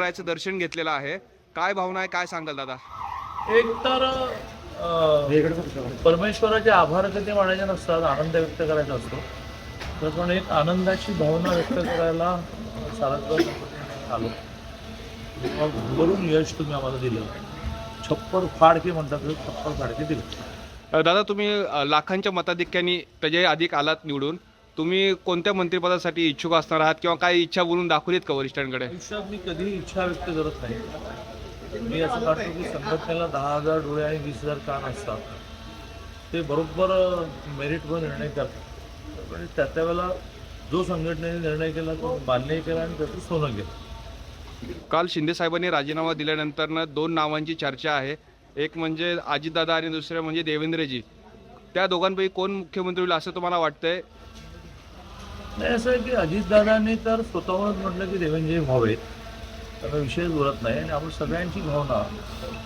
विठ्ठलाचं दर्शन घेतलेलं आहे. काय भावना आहे? काय सांगाल दादा? एक तर अं, परमेश्वराचे आभार कधी मानायचे नसतात आनंद व्यक्त करायचा असतो. तर पण एक आनंदाची भावना व्यक्त करायला आलो. तेव्हा भरभरून यश तुम्ही आम्हाला दिलं. छप्पर फाडके म्हणतात ते छप्पर फाडके दिले. अ, दादा तुम्ही अ, लाखांच्या मताधिक्याने त्याच्या अधिक आलात निवडून. तुम्ही कोणत्या मंत्रिपदासाठी इच्छुक असणार आहात किंवा काय इच्छा बोलून दाखवलीत का वरिष्ठांकडे? आयुष्यात मी कधीही इच्छा व्यक्त करत नाही. मी असं काढतो की संघटनेला दहा हजार डोळे आणि वीस हजार कान असतात. ते बरोबर मेरिटवर निर्णय करतात. आणि त्या त्या वेळेला जो संघटनेने निर्णय केला तो मान्य केला आणि त्याचं सोनं गेलं. काल शिंदे साहेबांनी राजीनामा दिल्यानंतर दोन नावांची चर्चा आहे. एक म्हणजे अजितदादा आणि दुसरे म्हणजे देवेंद्रजी. त्या दोघांपैकी कोण मुख्यमंत्री होईल असं तुम्हाला वाटतंय? नाही असं आहे की अजितदादांनी तर स्वतःहूनच म्हटलं की देवेंद्रजी व्हावे त्याचा विषयच बोलत नाही. आणि आपण सगळ्यांची भावना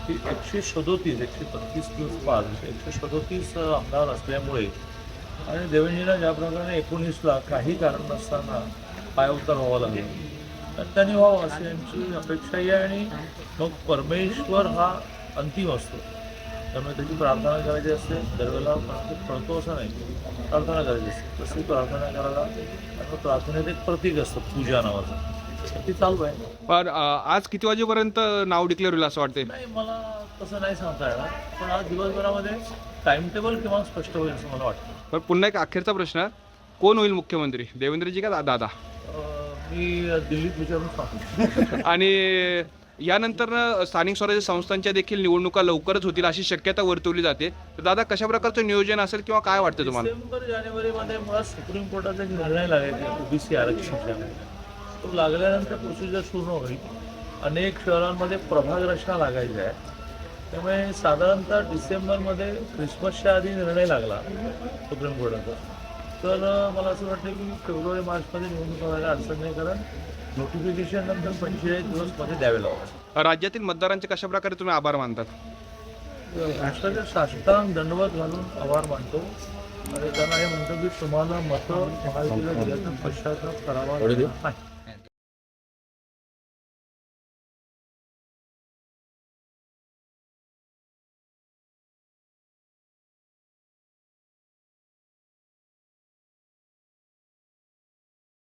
की एकशे सदोतीस एकशे पस्तीस प्लस पाच एकशे सदोतीस आमदार असल्यामुळे आणि देवेंद्रजींना ज्या प्रकारे एकोणीसला काही कारण नसताना पायउतार व्हावं लागेल तर त्यांनी व्हावं अशी यांची अपेक्षाही आहे. आणि मग परमेश्वर हा अंतिम असतो. त्यामुळे त्याची प्रार्थना करायची असते. दरवेळेला प्रत्येक कळतो असं नाही. प्रार्थना करायची असते. तशी प्रार्थना करायला आणि प्रार्थनेत एक प्रतीक असतं पूजा नावाचं. ती चालू आहे. पण आज किती वाजेपर्यंत नाव डिक्लेअर होईल असं वाटतंय? नाही मला तसं नाही सांगता येणार. पण आज दिवसभरामध्ये टाइम टेबल किंवा स्पष्ट होईल असं मला वाटतं. पण पुन्हा एक अखेरचा प्रश्न. कोण होईल मुख्यमंत्री? देवेंद्रजी का दा- दादा? अं, मी दिल्लीत विचारून सांगतो. आणि यानंतर स्थानिक स्वराज्य संस्थांच्या देखील निवडणुका लवकरच होतील अशी शक्यता वर्तवली जाते. तर दादा कशा प्रकारचं नियोजन असेल किंवा काय वाटतं तुम्हाला? डिसेंबर जानेवारीमध्ये मला सुप्रीम कोर्टाचा एक निर्णय लागेल ओबीसी आरक्षणाचा तो लागल्यानंतर प्रोसिजर पूर्ण होईल. अनेक शहरांमध्ये प्रभाग रचना लागायची आहे त्यामुळे साधारणतः डिसेंबरमध्ये क्रिसमसच्या आधी निर्णय लागला सुप्रीम कोर्टाचा. तर मला असं वाटतं की फेब्रुवारी मार्चमध्ये निवडणूक व्हायला अडचण नाही कारण नोटिफिकेशन नंतर पंचेचाळीस दिवसमध्ये द्यावे लागतात. राज्यातील मतदारांचे कशा प्रकारे तुम्ही आभार मानतात? राष्ट्राच्या साष्टांग दंडवत घालून आभार मानतो. आणि त्यांना हे म्हणतो की तुम्हाला मतं दिल्याचा पश्चाताप करावा नाही.